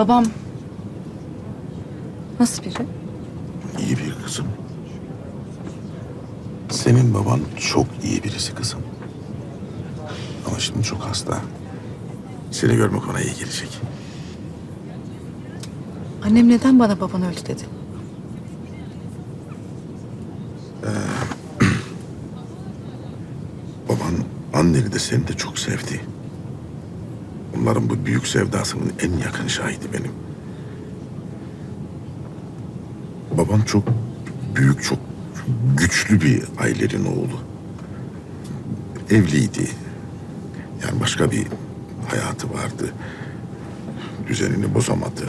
Babam nasıl biri? İyi bir kızım. Senin baban çok iyi birisi kızım. Ama şimdi çok hasta. Seni görmek ona iyi gelecek. Annem neden bana baban öldü dedi? Baban anneni de seni de çok sevdi. Onların bu büyük sevdasının en yakın şahidi benim. Baban çok büyük, çok güçlü bir ailenin oğlu. Evliydi. Yani başka bir hayatı vardı. Düzenini bozamadı.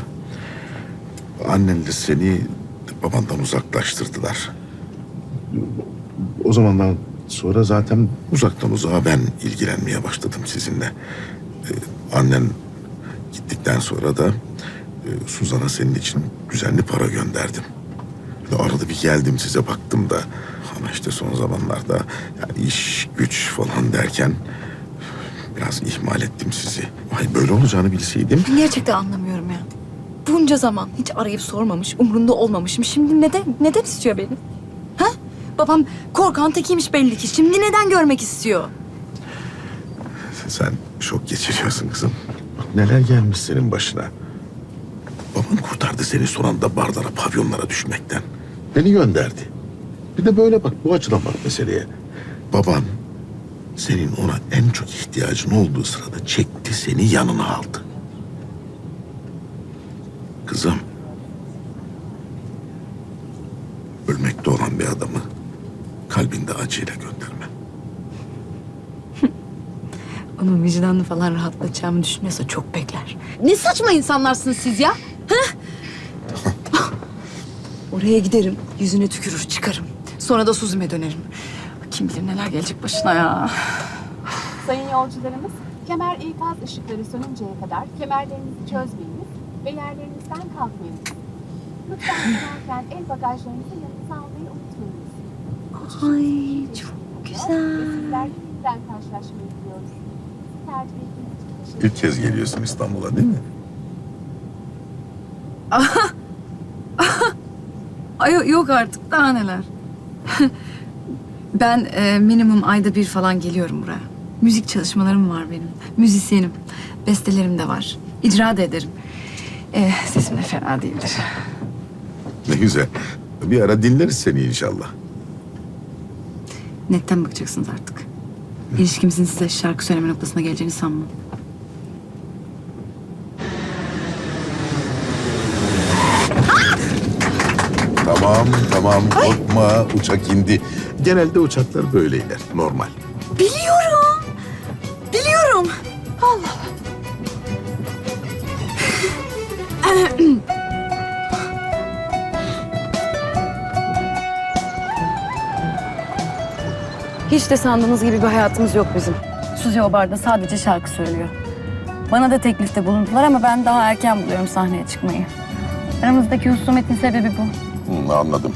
Annenle seni babandan uzaklaştırdılar. O zamandan sonra zaten uzaktan uzağa ben ilgilenmeye başladım sizinle. Ee, annen gittikten sonra da e, Suzan'a senin için düzenli para gönderdim. Ve arada bir geldim size baktım da ama işte son zamanlarda yani iş güç falan derken biraz ihmal ettim sizi. Ay böyle olacağını bilseydim gerçekten anlamıyorum ya. Bunca zaman hiç arayıp sormamış, umrunda olmamışım. Şimdi neden, neden istiyor beni? Ha? Babam korkan tekiymiş belli ki. Şimdi neden görmek istiyor? Sen şok geçiriyorsun kızım. Neler gelmiş senin başına. Baban kurtardı seni son anda barlara, pavyonlara düşmekten. Beni gönderdi. Bir de böyle bak, bu açıdan bak meseleye. Baban senin ona en çok ihtiyacın olduğu sırada çekti seni yanına aldı. Kızım. Ölmekte olan bir adamı kalbinde acıyla gönderme. Onun vicdanını falan rahatlatacağımı düşünüyorsa çok bekler. Ne saçma insanlarsınız siz ya? Hah? Oraya giderim, yüzüne tükürür çıkarım. Sonra da Suzume dönerim. Kim bilir neler gelecek başına ya. Sayın yolcularımız, kemer ikaz ışıkları sönünceye kadar kemerlerinizi çözmeyiniz ve yerlerinizden kalkmayınız. Lütfen inerken el bagajlarınızı yanınıza almayı unutmayınız. Ay çok güzel. Sizler yeniden karşılaşmayı diliyoruz. İlk kez geliyorsun İstanbul'a değil mi? Ay yo- yok artık daha neler. ben e, minimum ayda bir falan geliyorum buraya. Müzik çalışmalarım var benim. Müzisyenim. Bestelerim de var. İcra da ederim. E, sesim de fena değildir. Ne güzel. Bir ara dinleriz seni inşallah. Netten bakacaksınız artık. İlişkimizin size şarkı söyleme noktasına geleceğini sanmam. Tamam, tamam. Korkma. Uçak indi. Genelde uçaklar böyle iner. Normal. Biliyorum. Biliyorum. Allah. Hiç de sandığınız gibi bir hayatımız yok bizim. Suzi o barda sadece şarkı söylüyor. Bana da teklifte bulundular ama ben daha erken buluyorum sahneye çıkmayı. Aramızdaki husumetin sebebi bu. Hı, anladım.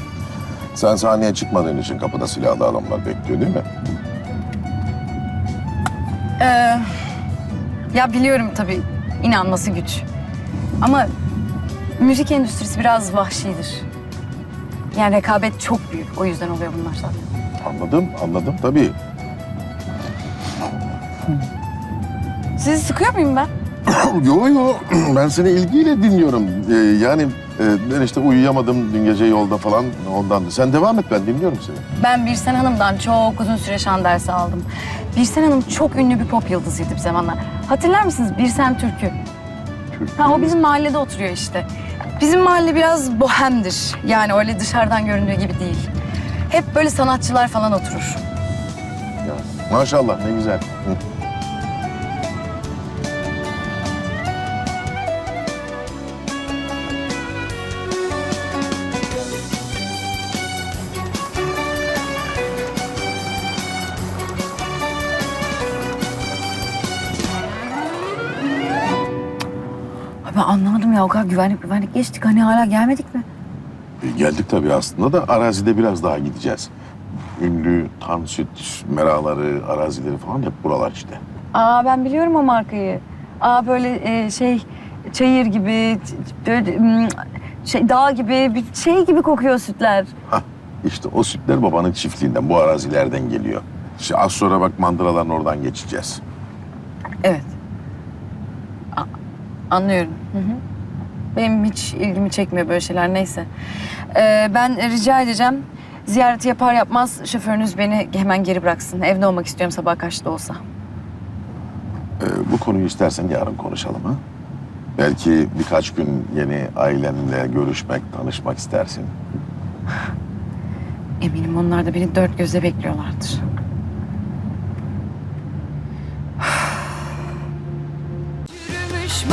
Sen sahneye çıkmadığın için kapıda silahlı adamlar bekliyor değil mi? Ee, ya biliyorum tabii inanması güç. Ama müzik endüstrisi biraz vahşidir. Yani rekabet çok büyük. O yüzden oluyor bunlar zaten. Anladım, anladım tabii. Sizi sıkıyor muyum ben? yo yo, ben seni ilgiyle dinliyorum. Ee, yani e, ben işte uyuyamadım dün gece yolda falan ondan. Sen devam et, ben dinliyorum seni. Ben Birsen Hanım'dan çok uzun süre şan dersi aldım. Birsen Hanım çok ünlü bir pop yıldızıydı bir zamanlar. Hatırlar mısınız Birsen Türkü? Ha, o bizim mahallede oturuyor işte. Bizim mahalle biraz bohemdir. Yani öyle dışarıdan göründüğü gibi değil. Hep böyle sanatçılar falan oturur. Ya, maşallah ne güzel. Hı. Ben anlamadım ya o kadar güvenlik güvenlik geçtik. Hani hala gelmedik mi? E, Geldik tabii aslında da arazide biraz daha gideceğiz. Ünlü tam süt meraları, arazileri falan hep buralar işte. Aa ben biliyorum o markayı. Aa böyle e, şey çayır gibi, böyle şey, dağ gibi, bir şey gibi kokuyor sütler. Hah, işte o sütler babanın çiftliğinden, bu arazilerden geliyor. İşte az sonra bak mandıraların oradan geçeceğiz. Evet. A- anlıyorum. Hı hı. Benim hiç ilgimi çekmiyor böyle şeyler neyse. Ee, ben rica edeceğim. Ziyareti yapar yapmaz şoförünüz beni hemen geri bıraksın. Evde olmak istiyorum sabah kaçta olsa. Ee, bu konuyu istersen yarın konuşalım ha. Belki birkaç gün yeni ailenle görüşmek, tanışmak istersin. Eminim onlar da beni dört gözle bekliyorlardır. Yürümüş